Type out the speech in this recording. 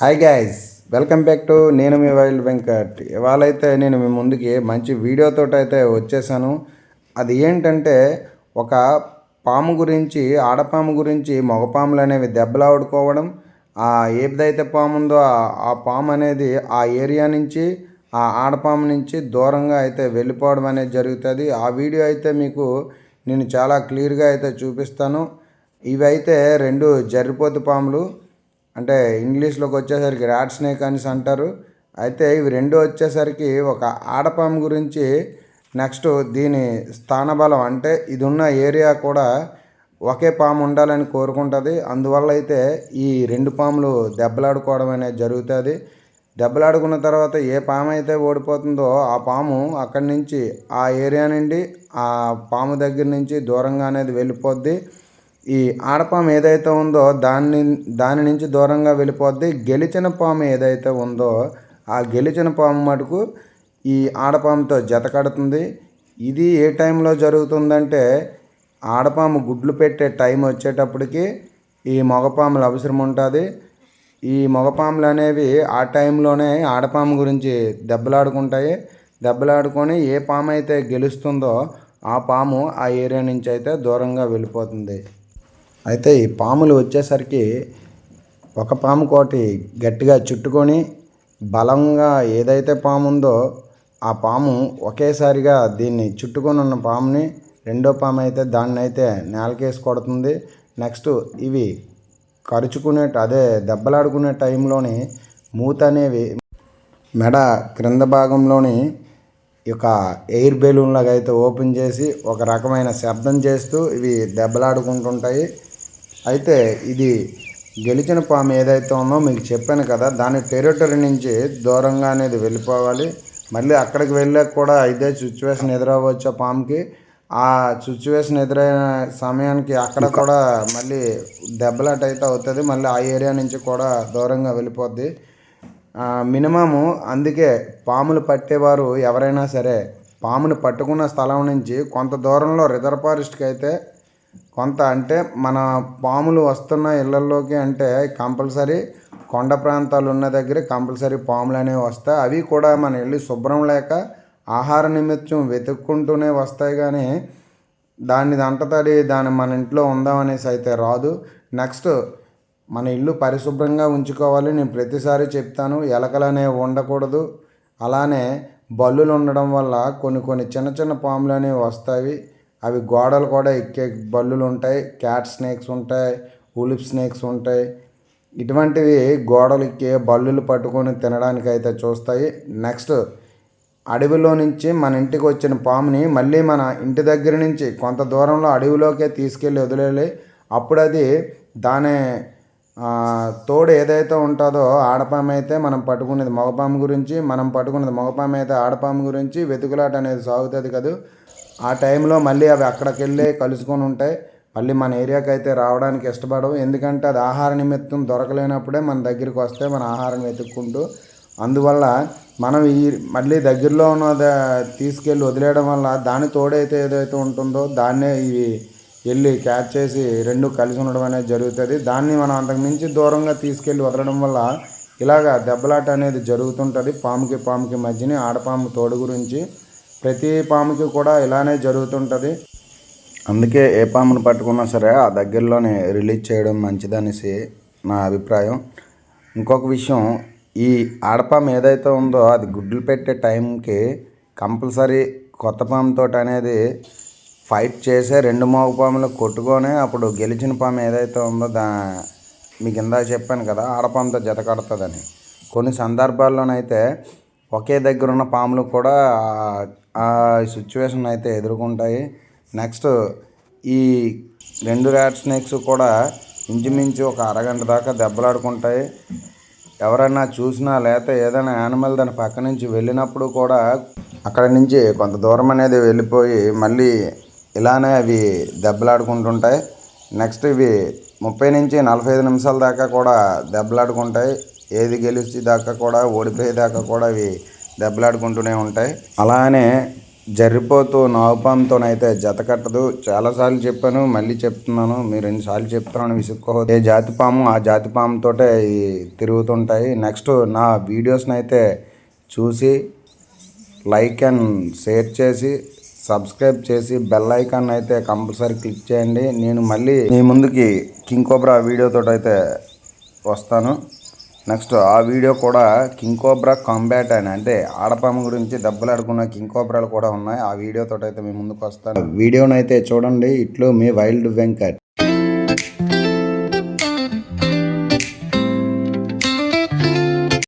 Hi guys welcome back to నేను మీ wild Venkat. ఇవాళ అయితే నేను మీ ముందుకి మంచి వీడియోతో అయితే వచ్చేసాను. అది ఏంటంటే ఒక పాము గురించి ఆడపాము గురించి మగపాములు అనేవి దెబ్బలాడుకోవడం ఆ ఏదైతే పాము ఉందో ఆ- పాము అనేది ఆ ఏరియా నుంచి ఆ ఆడపాము నుంచి దూరంగా అయితే వెళ్ళిపోవడం అనేది జరుగుతుంది. ఆ వీడియో అయితే మీకు నేను చాలా క్లియర్గా అయితే చూపిస్తాను. ఇవి అయితే రెండు జరిపోతు పాములు. అంటే ఇంగ్లీష్లోకి వచ్చేసరికి ర్యాట్ స్నేక్ అనేసి అంటారు. అయితే ఇవి రెండు వచ్చేసరికి ఒక ఆడపాము గురించి నెక్స్ట్ దీని స్థానబలం అంటే ఇది ఉన్న ఏరియా కూడా ఒకే పాము ఉండాలని కోరుకుంటుంది. అందువల్ల అయితే ఈ రెండు పాములు దెబ్బలాడుకోవడం అనేది జరుగుతుంది. దెబ్బలాడుకున్న తర్వాత ఏ పాము అయితే ఓడిపోతుందో ఆ పాము అక్కడి నుంచి ఆ ఏరియా నుండి ఆ పాము దగ్గర నుంచి దూరంగా అనేది వెళ్ళిపోద్ది. ఈ ఆడపాము ఏదైతే ఉందో దాన్ని దాని నుంచి దూరంగా వెళ్ళిపోద్ది. గెలిచిన పాము ఏదైతే ఉందో ఆ గెలిచిన పాము మటుకు ఈ ఆడపాముతో జత కడుతుంది. ఇది ఏ టైంలో జరుగుతుందంటే ఆడపాము గుడ్లు పెట్టే టైం వచ్చేటప్పటికి ఈ మగపాములు అవసరం ఉంటుంది. ఈ మగపాములు అనేవి ఆ టైంలోనే ఆడపాము గురించి దెబ్బలాడుకుంటాయి. దెబ్బలాడుకొని ఏ పాము అయితే గెలుస్తుందో ఆ పాము ఆ ఏరియా నుంచి అయితే దూరంగా వెళ్ళిపోతుంది. అయితే ఈ పాములు వచ్చేసరికి ఒక పాము కోటి గట్టిగా చుట్టుకొని బలంగా ఏదైతే పాము ఉందో ఆ పాము ఒకేసారిగా దీన్ని చుట్టుకొని ఉన్న పాముని రెండో పాము అయితే దాన్ని అయితే నేలకేసి కొడుతుంది. నెక్స్ట్ ఇవి కరుచుకునే అదే దెబ్బలాడుకునే టైంలోని మూత అనేవి మెడ క్రింద భాగంలోని ఒక యొక్క ఎయిర్ బెలూన్ లాగా అయితే ఓపెన్ చేసి ఒక రకమైన శబ్దం చేస్తూ ఇవి దెబ్బలాడుకుంటుంటాయి. అయితే ఇది గెలిచిన పాము ఏదైతే ఉందో మీకు చెప్పాను కదా దాని టెరిటరీ నుంచి దూరంగా అనేది వెళ్ళిపోవాలి. మళ్ళీ అక్కడికి వెళ్ళాక కూడా ఇదే సిచ్యువేషన్ ఎదురవ్వచ్చు ఆ పాముకి? ఆ సిచ్యువేషన్ ఎదురైన సమయానికి అక్కడ కూడా మళ్ళీ దెబ్బలాట అయితే అవుతుంది. మళ్ళీ ఆ ఏరియా నుంచి కూడా దూరంగా వెళ్ళిపోద్ది. మినిమము అందుకే పాములు పట్టేవారు ఎవరైనా సరే పాముని పట్టుకున్న స్థలం నుంచి కొంత దూరంలో రిజర్వ్ ఫారెస్ట్కి అయితే కొంత అంటే మన పాములు వస్తున్న ఇళ్ళల్లోకి అంటే కంపల్సరీ కొండ ప్రాంతాలు ఉన్న దగ్గర కంపల్సరీ పాములు అనేవి వస్తాయి. అవి కూడా మన ఇల్లు శుభ్రం లేక ఆహార నిమిత్తం వెతుక్కుంటూనే వస్తాయి కానీ దాన్ని దంటతడి దాన్ని మన ఇంట్లో ఉందామనేసి అయితే రాదు. నెక్స్ట్ మన ఇల్లు పరిశుభ్రంగా ఉంచుకోవాలి. నేను ప్రతిసారి చెప్తాను ఎలకలు అనేవి ఉండకూడదు. అలానే బల్లులు ఉండడం వల్ల కొన్ని కొన్ని చిన్న చిన్న పాములు అనేవి వస్తాయి. అవి గోడలు కూడా ఎక్కే బల్లులు ఉంటాయి క్యాట్ స్నేక్స్ ఉంటాయి ఉలిప్ స్నేక్స్ ఉంటాయి. ఇటువంటివి గోడలు ఎక్కే బల్లులు పట్టుకొని తినడానికి అయితే చూస్తాయి. నెక్స్ట్ అడవిలో నుంచి మన ఇంటికి వచ్చిన పాముని మళ్ళీ మన ఇంటి దగ్గర నుంచి కొంత దూరంలో అడవిలోకే తీసుకెళ్ళి వదిలేయాలి. అప్పుడు అది దాని తోడు ఏదైతే ఉంటుందో ఆడపాము అయితే మనం పట్టుకునేది మగపాము గురించి మనం పట్టుకునేది మగపాము అయితే ఆడపాము గురించి వెతుకులాట అనేది సాగుతుంది కదా. ఆ టైంలో మళ్ళీ అవి అక్కడికి వెళ్ళి కలుసుకొని ఉంటాయి. మళ్ళీ మన ఏరియాకి అయితే రావడానికి ఇష్టపడవు. ఎందుకంటే అది ఆహార నిమిత్తం దొరకలేనప్పుడే మన దగ్గరికి వస్తే మన ఆహారం వెతుక్కుంటూ అందువల్ల మనం ఈ మళ్ళీ దగ్గరలో ఉన్న తీసుకెళ్ళి వదిలేయడం వల్ల దాని తోడైతే ఏదైతే ఉంటుందో దాన్నే ఇవి వెళ్ళి క్యాచ్ చేసి రెండు కలిసి ఉండడం అనేది జరుగుతుంది. దాన్ని మనం అంతకుమించి దూరంగా తీసుకెళ్ళి వదలడం వల్ల ఇలాగా దెబ్బలాట అనేది జరుగుతుంటుంది. పాముకి పాముకి మధ్యని ఆడపాము తోడు గురించి ప్రతి పాముకి కూడా ఇలానే జరుగుతుంటుంది. అందుకే ఏ పామును పట్టుకున్నా సరే ఆ దగ్గరలోనే రిలీజ్ చేయడం మంచిదనేసి నా అభిప్రాయం. ఇంకొక విషయం ఈ ఆడపాము ఏదైతే ఉందో అది గుడ్లు పెట్టే టైంకి కంపల్సరీ కొత్త పాముతో అనేది ఫైట్ చేసే రెండు మోగ పాములు కొట్టుకొని అప్పుడు గెలిచిన పాము ఏదైతే ఉందో దా మీకు ఇందా చెప్పాను కదా ఆడపాముతో జత కడుతుందని. కొన్ని సందర్భాల్లోనైతే ఒకే దగ్గర ఉన్న పాములు కూడా ఆ- ఆ సిచ్యువేషన్ అయితే ఎదుర్కొంటాయి. నెక్స్ట్ ఈ రెండు ర్యాట్ స్నేక్స్ కూడా ఇంచుమించు ఒక అరగంట దాకా దెబ్బలాడుకుంటాయి. ఎవరైనా చూసినా లేకపోతే ఏదైనా యానిమల్ దాని పక్క నుంచి వెళ్ళినప్పుడు కూడా అక్కడ నుంచి కొంత దూరం అనేది వెళ్ళిపోయి మళ్ళీ ఇలానే అవి దెబ్బలాడుకుంటుంటాయి. నెక్స్ట్ ఇవి ముప్పై నుంచి నలభై ఐదు నిమిషాల దాకా కూడా దెబ్బలాడుకుంటాయి. ఏది గెలిచి దాకా కూడా ఓడిపోయేదాకా కూడా ఇవి దెబ్బలాడుకుంటూనే ఉంటాయి. అలానే జరిపోతూ నాగుపాముతోనైతే జత కట్టదు. చాలాసార్లు చెప్పాను మళ్ళీ చెప్తున్నాను మీరు ఎన్నిసార్లు చెప్తున్నాను విసుక్కోవద్దు. ఏ జాతి పాము ఆ జాతి పాముతోటే ఈ తిరుగుతుంటాయి. నెక్స్ట్ నా వీడియోస్ని అయితే చూసి లైక్ అండ్ షేర్ చేసి సబ్స్క్రైబ్ చేసి బెల్ ఐకాన్ అయితే కంపల్సరీ క్లిక్ చేయండి. నేను మళ్ళీ మీ ముందుకి కింగ్ కోబ్రా వీడియోతో అయితే వస్తాను. నెక్స్ట్ ఆ వీడియో కూడా కింగ్ కోబ్రా కాంబాట్ అని అంటే ఆడపాము గురించి దెబ్బలాడుకున్న కింగ్ కోబ్రాలు కూడా ఉన్నాయి. ఆ వీడియోతో అయితే మీ ముందుకు వస్తాను. వీడియోనైతే చూడండి. ఇట్లు మీ వైల్డ్ వెంకట్.